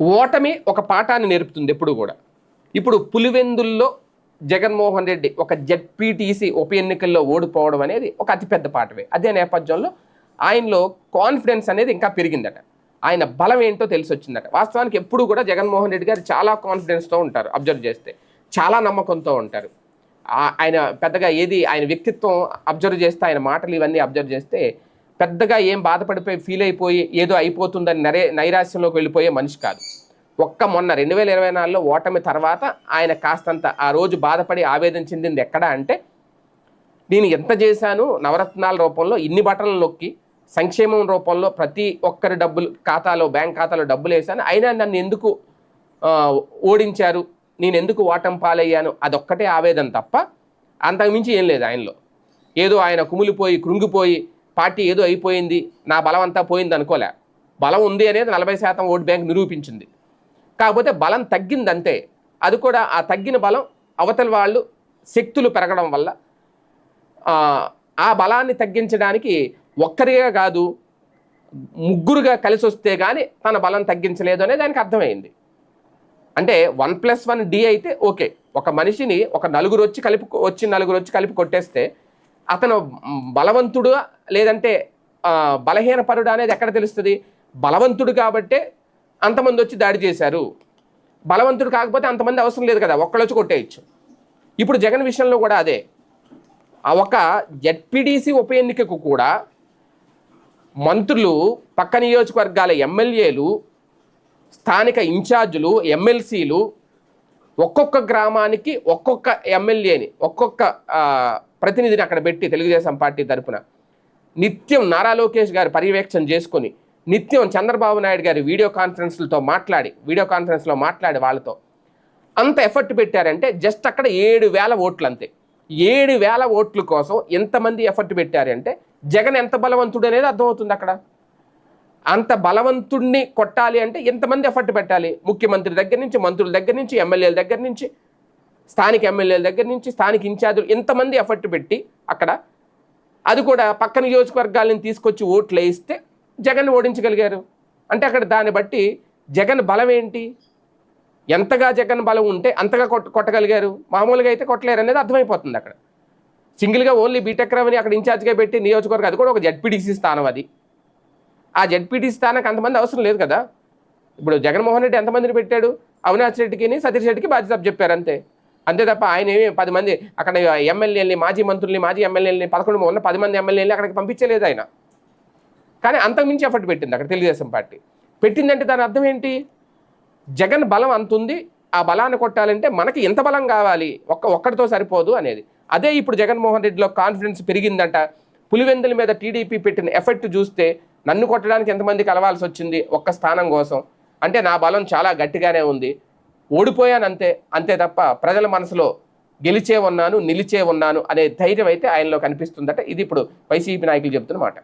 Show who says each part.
Speaker 1: ఓటమి ఒక పాఠాన్ని నేర్పుతుంది ఎప్పుడు కూడా. ఇప్పుడు పులివెందుల్లో జగన్మోహన్ రెడ్డి ఒక జెడ్పీటీసీ ఉప ఎన్నికల్లో ఓడిపోవడం అనేది ఒక అతిపెద్ద పాఠమే. అదే నేపథ్యంలో ఆయనలో కాన్ఫిడెన్స్ అనేది ఇంకా పెరిగిందట. ఆయన బలం ఏంటో తెలిసి వచ్చిందట వాస్తవానికి ఎప్పుడు కూడా జగన్మోహన్ రెడ్డి గారు చాలా కాన్ఫిడెన్స్తో ఉంటారు అబ్జర్వ్ చేస్తే. చాలా నమ్మకంతో ఉంటారు. ఆయన పెద్దగా ఏది ఆయన వ్యక్తిత్వం అబ్జర్వ్ చేస్తే ఆయన మాటలు ఇవన్నీ అబ్జర్వ్ చేస్తే పెద్దగా ఏం బాధపడిపోయి ఫీల్ అయిపోయి ఏదో అయిపోతుందని నరే నైరాశ్యంలోకి వెళ్ళిపోయే మనిషి కాదు. ఒక్క మొన్న రెండు వేల ఇరవై నాలుగులో ఓటమి తర్వాత ఆయన కాస్తంత ఆ రోజు బాధపడి ఆవేదన చెందింది ఎక్కడ అంటే నేను ఎంత చేశాను నవరత్నాల రూపంలో ఇన్ని బటన్లు నొక్కి సంక్షేమం రూపంలో ప్రతి ఒక్కరి డబ్బులు ఖాతాలో బ్యాంక్ ఖాతాలో డబ్బులు వేశాను. అయినా నన్ను ఎందుకు ఓడించారు? నేను ఎందుకు ఓటం పాలయ్యాను? అదొక్కటే ఆవేదన తప్ప అంతకుమించి ఏం లేదు ఆయనలో. ఏదో ఆయన కుమిలిపోయి కృంగిపోయి పార్టీ ఏదో అయిపోయింది నా బలం అంతా పోయింది అనుకోలే. బలం ఉంది అనేది నలభై శాతం ఓటు బ్యాంక్ నిరూపించింది. కాకపోతే బలం తగ్గింది అంతే అది కూడా ఆ తగ్గిన బలం అవతల వాళ్ళు శక్తులు పెరగడం వల్ల ఆ, ఆ బలాన్ని తగ్గించడానికి ఒక్కరిగా కాదు ముగ్గురుగా కలిసి వస్తే కానీ తన బలం తగ్గించలేదు అనేది దానికి అర్థమైంది. అంటే వన్ ప్లస్ వన్ డి అయితే ఓకే. ఒక మనిషిని ఒక నలుగురు వచ్చి కలిపి వచ్చి నలుగురు వచ్చి కలిపి కొట్టేస్తే అతను బలవంతుడు లేదంటే బలహీనపరుడు అనేది ఎక్కడ తెలుస్తుంది? బలవంతుడు కాబట్టే అంతమంది వచ్చి దాడి చేశారు. బలవంతుడు కాకపోతే అంతమంది అవసరం లేదు కదా ఒక్కళ్ళు వచ్చి కొట్టేయచ్చు. ఇప్పుడు జగన్ విషయంలో కూడా అదే. ఆ ఒక జెడ్పీటీసీ ఉప ఎన్నికకు కూడా మంత్రులు పక్క నియోజకవర్గాల ఎమ్మెల్యేలు స్థానిక ఇన్ఛార్జులు ఎమ్మెల్సీలు ఒక్కొక్క గ్రామానికి ఒక్కొక్క ఎమ్మెల్యేని ఒక్కొక్క ప్రతినిధిని అక్కడ పెట్టి తెలుగుదేశం పార్టీ తరపున నిత్యం నారా లోకేష్ గారు పర్యవేక్షణ చేసుకొని నిత్యం చంద్రబాబు నాయుడు గారి వీడియో కాన్ఫరెన్స్లతో మాట్లాడి వీడియో కాన్ఫరెన్స్లో మాట్లాడి వాళ్ళతో అంత ఎఫర్ట్ పెట్టారంటే జస్ట్ అక్కడ ఏడు వేల ఓట్లు అంతే ఏడు వేల ఓట్ల కోసం ఎంతమంది ఎఫర్ట్ పెట్టారంటే జగన్ ఎంత బలవంతుడు అనేది అర్థమవుతుంది అక్కడ. అంత బలవంతుణ్ణి కొట్టాలి అంటే ఎంతమంది ఎఫర్ట్ పెట్టాలి? ముఖ్యమంత్రి దగ్గర నుంచి మంత్రుల దగ్గర నుంచి ఎమ్మెల్యేల దగ్గర నుంచి? స్థానిక ఎమ్మెల్యేల దగ్గర నుంచి స్థానిక ఇన్ఛార్జులు ఎంతమంది ఎఫర్ట్ పెట్టి అక్కడ అది కూడా పక్క నియోజకవర్గాలను తీసుకొచ్చి ఓట్లు వేయిస్తే జగన్ ఓడించగలిగారు. అంటే అక్కడ దాన్ని బట్టి జగన్ బలం ఏంటి? ఎంతగా జగన్ బలం ఉంటే అంతగా కొట్ట కొట్టగలిగారు? మామూలుగా అయితే కొట్టలేరు అనేది అర్థమైపోతుంది అక్కడ. సింగిల్గా ఓన్లీ బీటెక్ రమని అక్కడ ఇన్ఛార్జ్గా పెట్టి నియోజకవర్గం అది కూడా ఒక జడ్పీటీసీ స్థానం అది. ఆ జడ్పీటీసీ స్థానానికి అంతమంది అవసరం లేదు కదా. ఇప్పుడు జగన్మోహన్ రెడ్డి ఎంతమందిని పెట్టాడు? అవినాష్ రెడ్డికి సతీష్ రెడ్డికి బాధ్యత చెప్పారు అంతే. అంతే తప్ప ఆయన ఏమి పది మంది అక్కడ ఎమ్మెల్యేలని మాజీ మంత్రుల్ని మాజీ ఎమ్మెల్యేలని పదకొండు ఉన్న పది మంది ఎమ్మెల్యేలని అక్కడికి పంపించలేదు ఆయన. కానీ అంతకుమించి ఎఫర్ట్ పెట్టింది అక్కడ తెలుగుదేశం పార్టీ. పెట్టిందంటే దాని అర్థం ఏంటి? జగన్ బలం అంతుంది ఆ బలాన్ని కొట్టాలంటే మనకి ఎంత బలం కావాలి ఒక్క ఒక్కడితో సరిపోదు అనేది. అదే ఇప్పుడు జగన్మోహన్ రెడ్డిలో కాన్ఫిడెన్స్ పెరిగిందంట. పులివెందుల మీద టీడీపీ పెట్టిన ఎఫెక్ట్ చూస్తే నన్ను కొట్టడానికి ఎంతమంది కలవాల్సి వచ్చింది ఒక్క స్థానం కోసం. అంటే నా బలం చాలా గట్టిగానే ఉంది. ఓడిపోయాను అంతే అంతే తప్ప ప్రజల మనసులో గెలిచే ఉన్నాను నిలిచే ఉన్నాను అనే ధైర్యం అయితే ఆయనలో కనిపిస్తుందట. ఇది ఇప్పుడు వైసీపీ నాయకులు చెబుతున్న మాట.